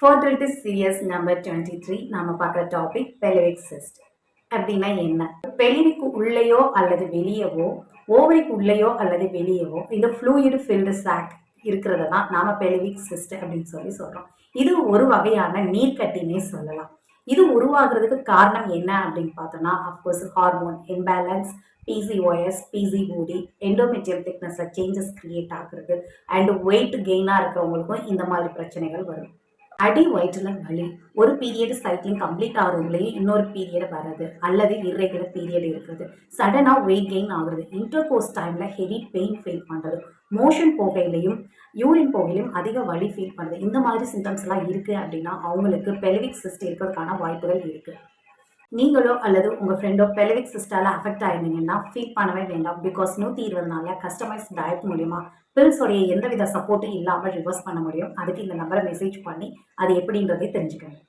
Fertility series number twenty three நம்ம பார்க்குற topic பெலிவிக் cyst அப்படின்னா என்ன? பெலிவிக்கு உள்ளேயோ அல்லது வெளியவோ ஓவரிக்கு உள்ளேயோ அல்லது வெளியவோ இந்த ஃப்ளூயிடு ஃபில்டு சாக் இருக்கிறத தான் நாம பெலிவிக் சிஸ்ட் அப்படின்னு சொல்லி சொல்கிறோம் இது ஒரு வகையான நீர்க்கட்டினே சொல்லலாம். இது உருவாகிறதுக்கு காரணம் என்ன அப்படின்னு பார்த்தோம்னா of course hormone imbalance PCOS PCOD endometrial திக்னஸில் changes create ஆகுறது அண்ட் வெயிட் கெயினாக இருக்கிறவங்களுக்கும் இந்த மாதிரி பிரச்சனைகள் வரும். அடி வயிற்றுல வலி. ஒரு பீரியட் சைக்கிளிங் கம்ப்ளீட் ஆகிறவங்களையும் இன்னொரு பீரியட் வர்றது அல்லது இர்ரெகுலர் பீரியட் இருக்குது சடனாக வெயிட் கெயின் ஆகுறது. இன்டர்கோர்ஸ் டைமில் ஹெவி பெயின் ஃபீல் பண்ணுறது மோஷன் போகையிலையும் யூரின் போகையிலையும் அதிக வலி ஃபீல் பண்ணுறது இந்த மாதிரி சிம்டம்ஸ்லாம் இருக்குது அப்படின்னா அவங்களுக்கு பெலிவிக் சிஸ்ட் இருக்கிறதுக்கான வாய்ப்புகள் இருக்குது நீங்களோ அல்லது உங்கள் ஃப்ரெண்டோ பெலவிக் சிஸ்டால அஃபெக்ட் ஆயிருந்தீங்கன்னா ஃபீல் பண்ணவே வேண்டாம். பிகாஸ் நூற்றி இருபது நாளில் கஸ்டமைஸ் டயட் மூலிமா பில்ஸோடைய எந்தவித சப்போர்ட்டும் இல்லாமல் ரிவர்ஸ் பண்ண முடியும். அதுக்கு இந்த நம்பரை மெசேஜ் பண்ணி அது எப்படின்றதை தெரிஞ்சுக்கணும்